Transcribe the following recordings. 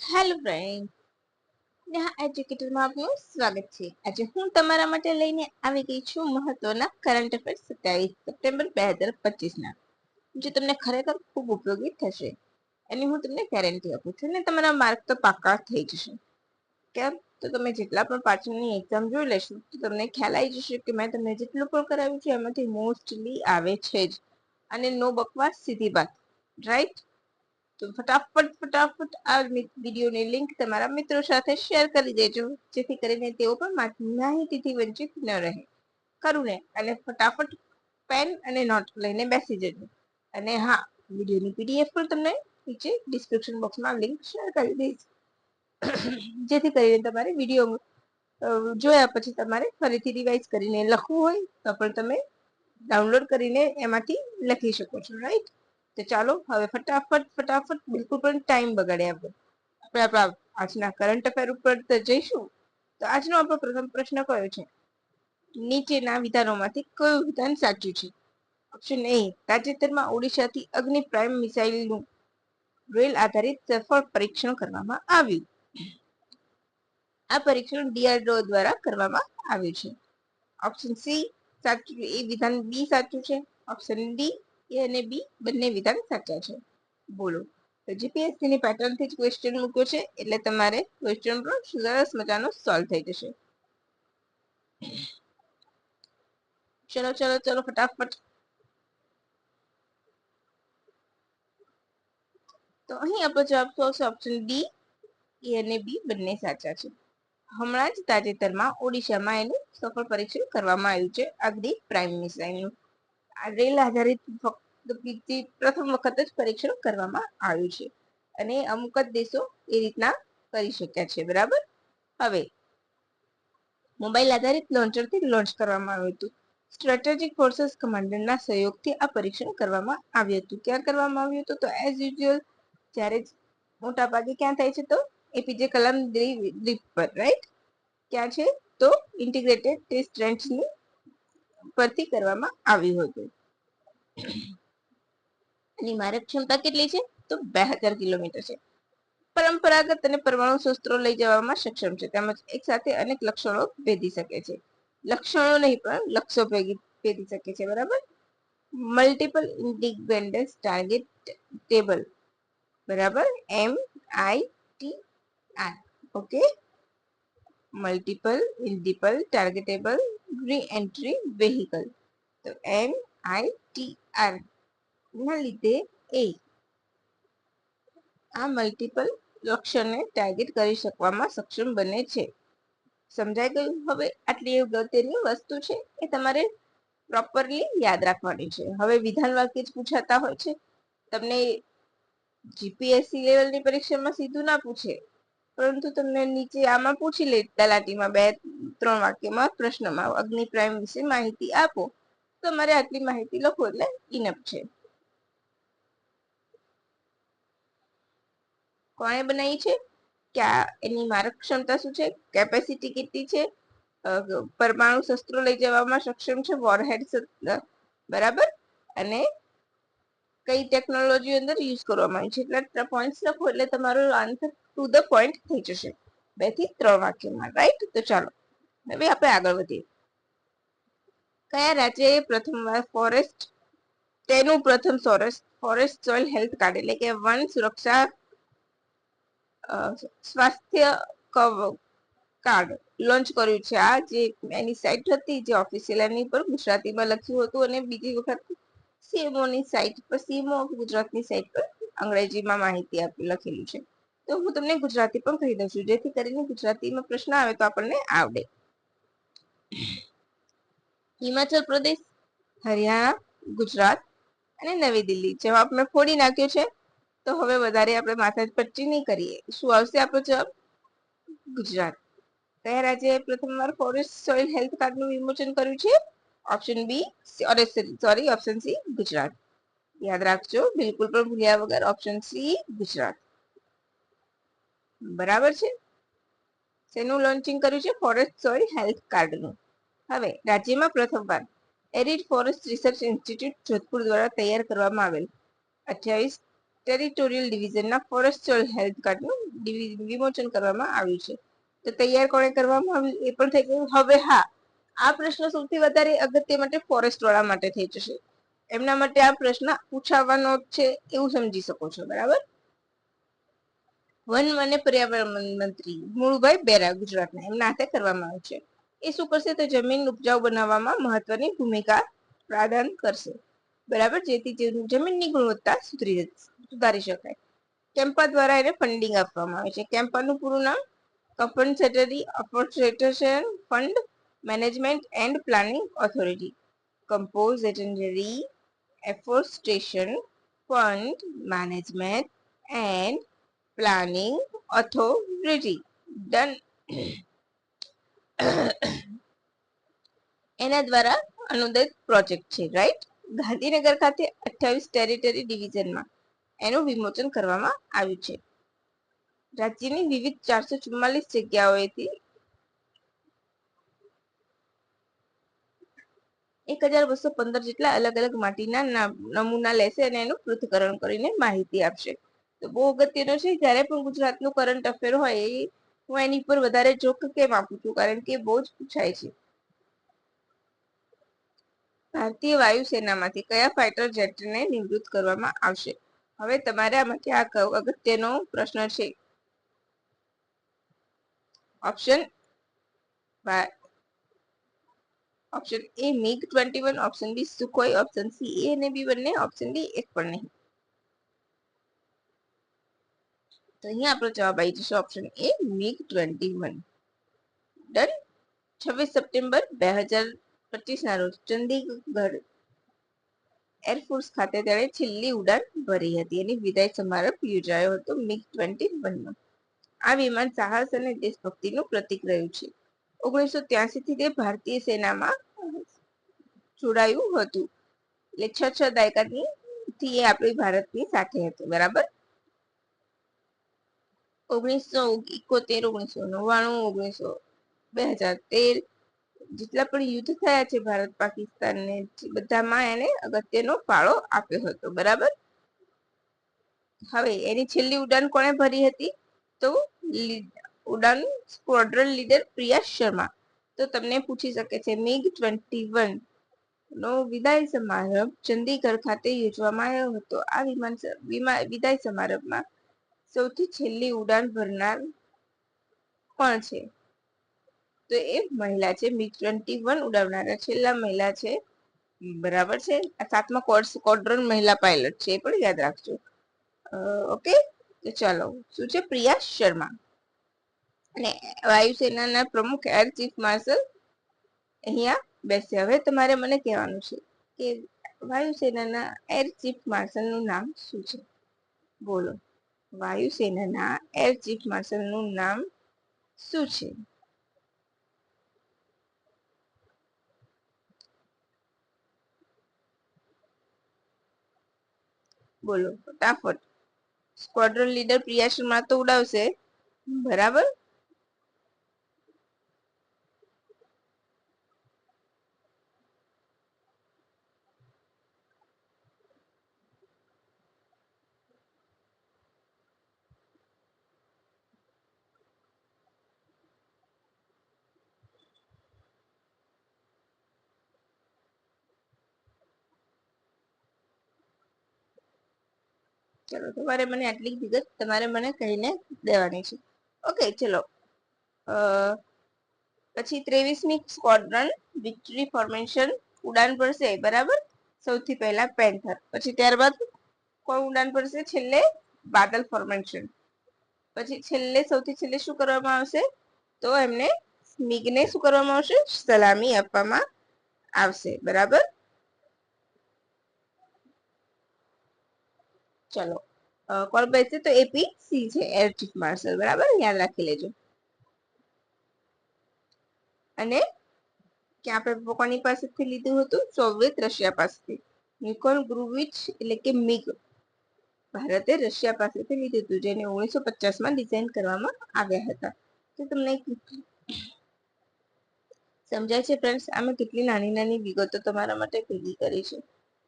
Hello friend Neha એજ્યુકેટરમાં આપનું સ્વાગત છે. આજે હું તમારા માટે લઈને આવી ગઈ છું મહત્વના કરંટ અફેર સત્યાવીસ સપ્ટેમ્બર બે હજાર પચીસના. જે તમને ખરેખર ખૂબ ઉપયોગી થશે. એની હું તમને ગેરંટી આપું છું અને તમારા માર્ક તો પાકા થઈ જશે. કેમ? તો તમે જેટલા પણ પાછળની એક્ઝામ જોઈ લેશો, તો તમને ખ્યાલ આવી જશે કે મેં તમને જેટલું પણ કરાવ્યું છે, એમાંથી મોસ્ટલી આવે છે જ. અને નો બકવાસ, સીધી વાત. રાઈટ તો ફટાફટ ફટાફટ આ વિડીયોની લિંક તમારા મિત્રો સાથે શેર કરી દેજો, જેથી કરીને તેઓ પણ માહિતીથી વંચિત ન રહે. ખરું ને, અને ફટાફટ પેન અને નોટ લઈને બેસી જજો. અને હા, વિડીયોની પીડીએફ પણ તમને નીચે ડિસ્ક્રિપ્શન બોક્સમાં લિંક શેર કરી દઈશ. જેથી કરીને તમારે વીડિયો જોયા પછી તમારે ફરીથી રિવાઇઝ કરીને લખવું હોય, તો પણ તમે ડાઉનલોડ કરીને એમાંથી લખી શકો છો રાઈટ તો ચાલો હવે ફટાફટ ફટાફટ બિલકુલ પણ ટાઈમ બગાડ્યા આપણે. આપણા આજના કરંટ અફેર ઉપર જઈશું. તો આજનો આપણો પ્રથમ પ્રશ્ન કયો છે? નીચેના વિધાનોમાંથી કયું વિધાન સાચું છે? ઓપ્શન એ તાજેતરમાં ઓડિશાથી અગ્નિ પ્રાઇમ મિસાઇલનું રેલ આધારિત સફળ પરીક્ષણ કરવામાં આવ્યું. આ પરીક્ષણ ડીઆરડીઓ દ્વારા કરવામાં આવ્યું છે. ઓપ્શન સી સાચું એ વિધાન બી સાચું છે? ઓપ્શન ડી અને બી બંને વિધાન સાચા છે. બોલો. તો જીપીએસસી ની પેટર્નથી જ ક્વેશ્ચન મૂક્યો છે, એટલે તમારે ક્વેશ્ચન પણ સરસ મજાનો સોલ્વ થઈ જશે. ચલો ચલો ચલો, ફટાફટ. તો અહીં આપણો જવાબ શું આવશે? ઓપ્શન ડી એ અને બી બંને સાચા છે. હમણાં જ તાજેતરમાં ઓડિશામાં એનું સફળ પરીક્ષણ કરવામાં આવ્યું છે અગ્નિ પ્રાઇમ મિસાઇલનું રેલ આધારિત પ્રથમ વખત જ પરીક્ષણ કરવામાં આવ્યું છે. અને અમુક જ દેશો એ રીતના કરી શક્યા છે. બરાબર? હવે, મોબાઈલ આધારિત લોન્ચરથી લોન્ચ કરવામાં આવ્યું હતું. સ્ટ્રેટેજિક ફોર્સેસ કમાન્ડરના સહયોગથી આ પરીક્ષણ કરવામાં આવ્યું હતું. ક્યાં કરવામાં આવ્યું હતું? તો એઝ યુઝ્યુઅલ જ્યારે મોટા ભાગે ક્યાં થાય છે તો? એપીજે કલામ દ્વીપ પર રાઈટ ક્યાં છે? તો ઇન્ટિગ્રેટેડ ટેસ્ટ રેન્ચની પરથી કરવામાં આવ્યું હતું. એની મારક ક્ષમતા કેટલી છે? તો બે હજાર કિલોમીટર છે. પરંપરાગત અને પરમાણુ શસ્ત્રો લઈ જવામાં સક્ષમ છે. તેમજ એક સાથે અનેક લક્ષણો ભેદી શકે છે. લક્ષણો નહીં, પણ લક્ષો ભેદી શકે છે. બરાબર? મલ્ટિપલ ઇન્ડિપેન્ડન્સ ટાર્ગેટ ટેબલ બરાબર? M I T R okay multiple independently targetable re-entry vehicle તો એન આઈ ટી આર ના લીધે એ આ મલ્ટિપલ લક્ષ્યને ટાર્ગેટ કરી શકવામાં સક્ષમ બને છે. સમજાઈ ગયું? હવે આટલી અગત્યની વસ્તુ છે એ તમારે પ્રોપરલી યાદ રાખવાની છે. હવે વિધાન વાક્ય જ પૂછાતા હોય છે. તમને જીપીએસસી લેવલની પરીક્ષામાં સીધું ના પૂછે. પરંતુ તમને નીચે આમાં પૂછી લે, તલાટીમાં બે, ત્રણ વાક્યમાં પ્રશ્નમાં અગ્નિ પ્રાઇમ વિશે માહિતી આપો. તમારે આટલી માહિતી લખો એટલે ઇનફ છે. કોણે બનાવી છે? કે એની મારક ક્ષમતા શું છે? કેપેસિટી કેટલી છે? પરમાણુ શસ્ત્રો લઈ જવામાં સક્ષમ છે? વોરહેડ બરાબર? અને કઈ ટેકનોલોજી અંદર યુઝ કરવામાં આવી છે. એટલે પોઈન્ટ્સ લખો એટલે તમારો આન્સર ટુ ધ પોઈન્ટ થઈ જશે. બેથી ત્રણ વાક્યમાં રાઈટ તો ચાલો, હવે આપણે આગળ વધીએ. કયા રાજ્યએ પ્રથમવાર ફોરેસ્ટ તેનું પ્રથમ forest forest soil health card એટલે કે વન સુરક્ષા સ્વાસ્થ્ય કાર્ડ લોન્ચ કર્યું છે આ. જે એની સાઇટ હતી, જે ઓફિસિયલ એની પર ગુજરાતીમાં લખ્યું હતું અને બીજી વખત સીએમઓની સાઇટ પર સીએમઓ ગુજરાતની સાઇટ પર અંગ્રેજીમાં માહિતી આપી, લખેલું છે. તો હું તમને ગુજરાતી પણ કહી દઉં છું. જેથી કરીને ગુજરાતીમાં પ્રશ્ન આવે તો આપણને આવડે. હિમાચલ પ્રદેશ, હરિયાણા, ગુજરાત અને નવી દિલ્હી. જવાબ મેં ફોડી નાખ્યો છે. તો હવે વધારે આપણે માથા પચ્ચી નહીં કરીએ. શું આવશે આપણો જવાબ? ગુજરાત. કયા રાજ્યએ પ્રથમવાર ફોરેસ્ટ સોઇલ હેલ્થ કાર્ડનું વિમોચન કર્યું છે? Option B sorry option C Gujarat યાદ રાખજો બિલકુલ પણ ભૂલ્યા વગર ઓપ્શન સી ગુજરાત બરાબર છે શેનું લોન્ચિંગ કર્યું છે ફોરેસ્ટ સોઇલ હેલ્થ કાર્ડનું હવે રાજ્યમાં પ્રથમવાર arid forest research institute Jodhpur દ્વારા તૈયાર કરવામાં આવેલ અઠ્યાવીસ ટેરિટોરિયલ ડિવિઝનના ફોરેસ્ટલ હેલ્થ કાર્ડનું વિમોચન કરવામાં આવ્યું છે તો તૈયાર કોણે કરવામાં આવ્યું એ પણ થઈ ગયું હવે હા આ પ્રશ્ન સૌથી વધારે અગત્ય માટે ફોરેસ્ટ વાળા માટે થઈ જશે. એમના માટે આ પ્રશ્ન પૂછાવાનો છે એવું સમજી શકો છો, બરાબર? વન અને પર્યાવરણ મંત્રી મુળુભાઈ બેરા ગુજરાતના, એમના હાથે કરવામાં આવ્યું છે. એ શું કરશે તો જમીન ઉપજાઉ બનાવવામાં મહત્વની ભૂમિકા પ્રદાન કરશે. બરાબર? જેથી જમીનની ગુણવત્તા સુધરી સુધારી શકાય. કેમ્પા દ્વારા એને ફંડિંગ આપવામાં આવે છે. કેમ્પાનું પૂરું નામ compensatory afforestation fund management and planning authority compensatory afforestation fund management and planning authority done એના દ્વારા અનુદાનિત પ્રોજેક્ટ છે રાઈટ ગાંધીનગર ખાતે અઠ્યાવીસ ટેરિટરી ડિવિઝનમાં એનું વિમોચન કરવામાં આવ્યું છે. રાજ્યની વિવિધ ચારસો ચુમ્માલીસ જગ્યાઓએથી એક હજાર બસો પંદર જેટલા અલગ અલગ માટીના નમૂના લેશે અને એનું પૃથ્થકરણ કરીને માહિતી આપશે. તો બહુ અગત્યનો છે, જ્યારે પણ ગુજરાતનું કરંટ અફેર હોય, એ હું એની પર વધારે જોક કેમ આપું છું? કારણ કે બહુ જ પૂછાય છે. ભારતીય વાયુસેનામાંથી કયા ફાઇટર જેટને નિવૃત્ત કરવામાં આવશે? હવે તમારે આમાંથી આ અગત્યનો પ્રશ્ન છે. Option option A MiG twenty one option B Sukhoi option C A અને બી બંને ઓપ્શન ડી એક પણ નહીં. તો અહીંયા આપણો જવાબ આવી જશે option A MiG twenty one done છવ્વીસ સપ્ટેમ્બર બે હજાર પચીસ ના રોજ ચંદીગઢ એરફોર્સ ખાતે તેણે છેલ્લી ઉડાન ભરી હતી એની વિદાય સમારંભ યોજાયો હતો મિગ ટ્વેન્ટી વનનો આ વિમાન સાહસ અને દેશભક્તિનું પ્રતીક રહ્યું છે. ઓગણીસો ત્યાસી થી તે ભારતીય સેનામાં જોડાયું હતું. એટલે છ છ દાયકાની થી એ આપણી ભારતની સાથે હતું, બરાબર? ઓગણીસો ઇકોતેર ઓગણીસો નવ્વાણું, ઓગણીસો બે હજાર તેર જેટલા પણ યુદ્ધ થયા છે ભારત પાકિસ્તાનને બધામાં એને અગત્યનો ફાળો આપ્યો હતો, બરાબર? હવે એની છેલ્લી ઉડાન કોણે ભરી હતી? તો ઉડાન સ્ક્વોડ્રન લીડર પ્રિયા શર્મા. તો તમને પૂછી શકે છે, મિગ ટ્વેન્ટી વન નો વિદાય સમારંભ ચંદીગઢ ખાતે યોજવામાં આવ્યો હતો. આ વિમાન વિદાય સમારંભમાં સૌથી છેલ્લી ઉડાન ભરનાર પણ છે? તો એ મહિલા છે, મિગ ટ્વેન્ટી વન ઉડાવનારા છેલ્લા મહિલા છે. બરાબર છે? આ સાતમા કોર્સ મહિલા પાયલટ છે એ પણ યાદ રાખજો. ઓકે? તો ચાલો, શું છે? પ્રિયા શર્મા. અને વાયુસેનાના પ્રમુખ એર ચીફ માર્શલ અહીંયા બેસે. હવે તમારે મને કહેવાનું છે કે વાયુસેનાના એર ચીફ માર્શલનું નામ શું છે? બોલો. વાયુસેનાના એર ચીફ માર્શલનું નામ શું છે? બોલો, ફટાફટ. સ્ક્વોડ્રન લીડર પ્રિયા શર્મા તો ઉડાવશે. બરાબર? ચલો, તમારે મને આટલી વિગત તમારે મને કહીને દેવાની છે. ઓકે, ચલો. પછી ત્રેવીસમી સ્કોડ્રન વિક્ટરી ફોર્મેશન ઉડાન ભરશે, બરાબર? સૌથી પહેલા પેન્થર. પછી ત્યારબાદ કોઈ ઉડાન ભરશે? છેલ્લે બાદલ ફોર્મેશન. પછી છેલ્લે, સૌથી છેલ્લે શું કરવામાં આવશે? તો એમને મિગને શું કરવામાં આવશે? સલામી આપવામાં આવશે, બરાબર? ચલો. કોણ તો એપી સી છે એર ચીફ માર્શલ બરાબર? યાદ રાખી લેજો. અને કે આપણે કોની પાસેથી લીધું હતું, સોવિયત રશિયા પાસેથી. નિકોલ ગ્રુવિચ એટલે કે મિગ. ભારતે રશિયા પાસેથી લીધું હતું, જેને ઓગણીસો પચાસમાં ડિઝાઇન કરવામાં આવ્યા હતા. તો તમને સમજાય છે, ફ્રેન્ડ્સ? આમાં કેટલી નાની નાની વિગતો તમારા માટે ભેગી કરી છે.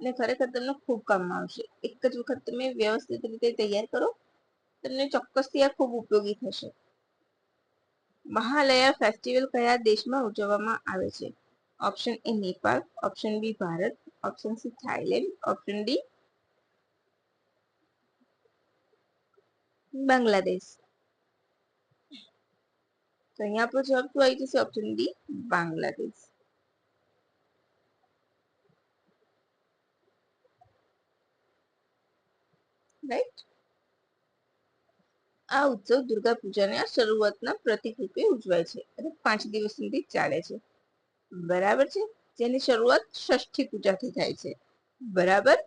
અને ખરેખર તમને ખૂબ કામમાં આવશે. એક જ વખત તમે વ્યવસ્થિત રીતે તૈયાર કરો, તમને ચોક્કસથી આ ખૂબ ઉપયોગી થશે. મહાલયા ફેસ્ટિવલ કયા દેશમાં ઉજવવામાં આવે છે? Option A Nepal, option B Bharat, option C Thailand option D Bangladesh. તો અહીંયા આપણો જવાબ શું આવી જશે? Option D Bangladesh. રાઈટ? આ ઉત્સવ દુર્ગા પૂજાના શરૂઆતના પ્રતિક રૂપે ઉજવાય છે અને પાંચ દિવસ સુધી ચાલે છે. બરાબર છે? જેની શરૂઆત ષષ્ઠી પૂજાથી થાય છે. બરાબર?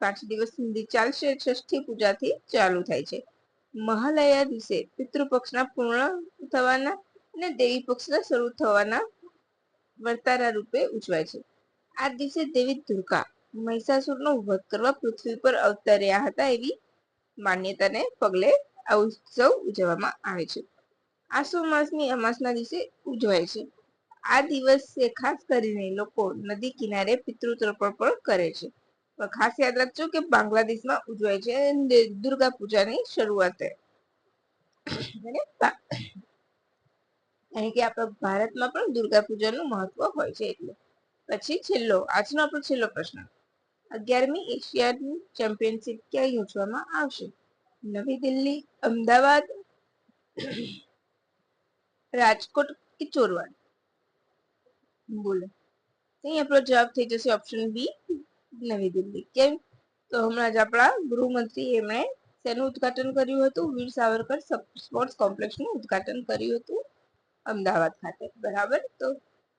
પાંચ દિવસ સુધી ચાલશે ષષ્ઠી પૂજાથી ચાલુ થાય છે. મહાલયા દિવસે પિતૃપક્ષના પૂર્ણ થવાના અને દેવી પક્ષના શરૂ થવાના વર્તારા રૂપે ઉજવાય છે. આ દિવસે દેવી દુર્ગા મહિષાસુરનો વધ કરવા પૃથ્વી પર અવતર્યા હતા એવી માન્યતાને પગલે આ ઉત્સવ ઉજવવામાં આવે છે. આસો માસની અમાસના દિવસે ઉજવાય છે. આ દિવસે ખાસ કરીને લોકો નદી કિનારે પિતૃ પણ કરે છે. ખાસ યાદ રાખજો કે બાંગ્લાદેશમાં ઉજવાય છે દુર્ગા પૂજાની શરૂઆત કારણ કે આપણા ભારતમાં પણ દુર્ગા પૂજાનું મહત્વ હોય છે એટલે. પછી છેલ્લો, આજનો આપણો છેલ્લો પ્રશ્ન. અગિયારમી એશિયા ચેમ્પિયનશિપ ક્યાં યોજવામાં આવશે? નવી દિલ્હી, અમદાવાદ, રાજકોટ કે ચોરવાડ? બોલો. અહીં આપણો જવાબ થઈ જશે ઓપ્શન બી નવી દિલ્હી. કેમ? તો હમણાં જ આપણા ગૃહમંત્રી એમણે શેનું ઉદ્ઘાટન કર્યું હતું? વીર સાવરકર સ્પોર્ટ્સ કોમ્પ્લેક્સનું ઉદઘાટન કર્યું હતું અમદાવાદ ખાતે. બરાબર? તો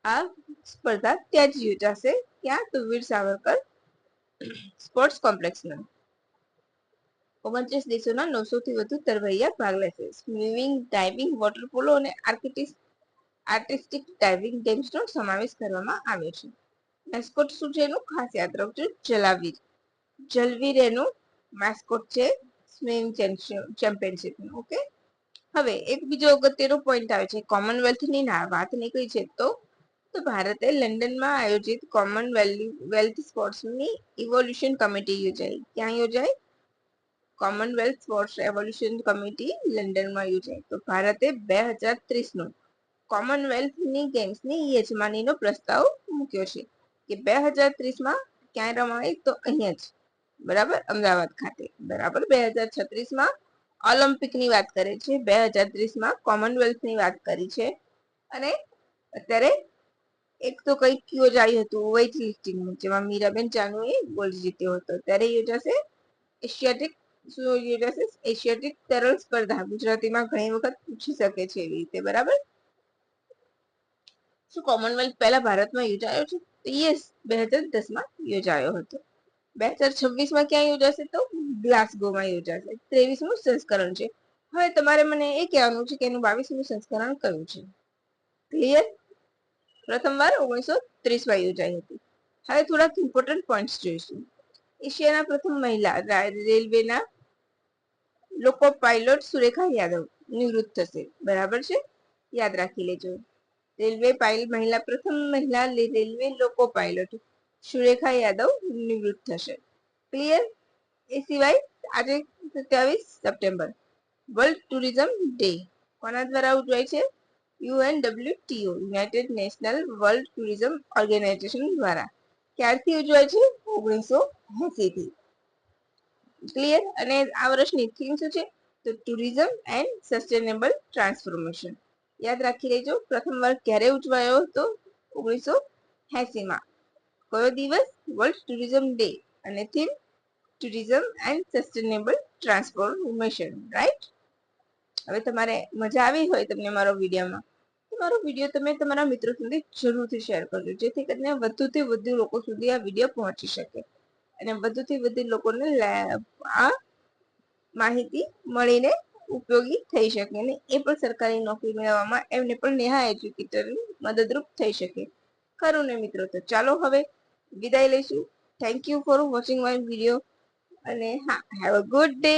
આ સ્પર્ધા ત્યાં જ યોજાશે. ક્યાં? તો વીર સાવરકર સ્પોર્ટ્સ કોમ્પ્લેક્સમાં. ઓગણત્રીસ દેશોના નવસો વધુ તરવૈયા ભાગ લેશે. સ્વિમિંગ, ડાઇવિંગ, વોટર પોલો અને આર્ટિસ્ટિક ડાઇવિંગ ગેમ્સનો સમાવેશ કરવામાં આવ્યો છે. મેસ્કોટ શું છે એનું ખાસ યાદ રાખજો જલાવીર જલવીર એનું મેસ્કોટ છે સ્વિમિંગ ચેમ્પિયનશિપનું, ઓકે? હવે એક બીજો અગત્યનો પોઈન્ટ આવે છે. કોમનવેલ્થની વાત નીકળી છે તો? તો ભારતે લંડનમાં આયોજિત કોમનવેલ્થ સ્પોર્ટ્સની ઇવોલ્યુશન કમિટી યોજાઈ. ક્યાં યોજાઈ? કોમનવેલ્થ સ્પોર્ટ્સ એવોલ્યુશન કમિટી લંડનમાં યોજાઈ. તો ભારતે બે હજાર ત્રીસનું કોમનવેલ્થની ગેમ્સની યજમાનીનો પ્રસ્તાવ મૂક્યો છે. કે બે હજાર ત્રીસમાં ક્યાં રમાય? તો અહીંયા જ. બરાબર? અમદાવાદ ખાતે. બરાબર? બે હજાર છત્રીસમાં ઓલિમ્પિકની વાત કરે છે. બે હજાર ત્રીસમાં કોમનવેલ્થની વાત કરી છે. અને અત્યારે એક તો કંઈક યોજાયું હતું વેઇટ લિફ્ટિંગ જેમાં મીરાબેન ચાનુએ ગોલ્ડ જીત્યો હતો. ત્યારે યોજાશે એશિયાટિક, શું યોજાશે? એશિયાટિક તરલ સ્પર્ધા, ગુજરાતીમાં ઘણી વખત પૂછી શકે છે એવી રીતે, બરાબર? શું કોમનવેલ્થ પહેલા ભારતમાં યોજાયો છે? તો યસ, બે હજાર દસમાં યોજાયો હતો. બે હજાર છવ્વીસમાં ક્યાં યોજાશે તો? ગ્લાસગોમાં યોજાશે. ત્રેવીસમું સંસ્કરણ છે. હવે તમારે મને એ કહેવાનું છે કે એનું બાવીસમું સંસ્કરણ કયું છે? ક્લિયર? પ્રથમવાર ઓગણીસો ત્રીસમાં યોજાઈ હતી. હવે થોડાક ઇમ્પોર્ટન્ટ પોઈન્ટ્સ જોઈશું. એશિયાના પ્રથમ મહિલા રેલવેના લોકો પાયલોટ સુરેખા યાદવ નિવૃત્ત થશે. બરાબર છે? યાદ રાખી લેજો. રેલવે પાયલ મહિલા, પ્રથમ મહિલા રેલવે લોકો પાયલોટ સુરેખા યાદવ નિવૃત્ત થશે. ક્લિયર એ સિવાય આજે સત્યાવીસ સપ્ટેમ્બર વર્લ્ડ ટુરિઝમ ડે કોના દ્વારા ઉજવાય છે? UNWTO united national world tourism organization દ્વારા ક્યારથી ઉજવાય છે? ઓગણીસો એસીથી. ક્લિયર? અને આ વર્ષની થીમ શું છે? તો ટુરિઝમ એન્ડ સસ્ટેનેબલ ટ્રાન્સફોર્મેશન. યાદ રાખી લેજો, પ્રથમ વાર ક્યારે ઉજવાયો હતો? ઓગણીસો એસીમાં. કયો દિવસ? World tourism day. અને theme? Tourism and sustainable transformation, right? હવે તમારે મજા આવી હોય તમને મારો વિડીયોમાં. મારો વીડિયો તમે તમારા મિત્રો સુધી જરૂરથી શેર કરજો, જેથી કરીને વધુથી વધુ લોકો સુધી આ વીડિયો પહોંચી શકે. અને વધુથી વધુ લોકોને આ માહિતી મળીને ઉપયોગી થઈ શકે અને એ પણ સરકારી નોકરી મેળવવામાં એમને પણ નેહા એજ્યુકેટર મદદરૂપ થઈ શકે. ખરું ને મિત્રો? તો ચાલો હવે વિદાય લઈશું. Thank you for watching my video અને હા હેવ અ ગુડ ડે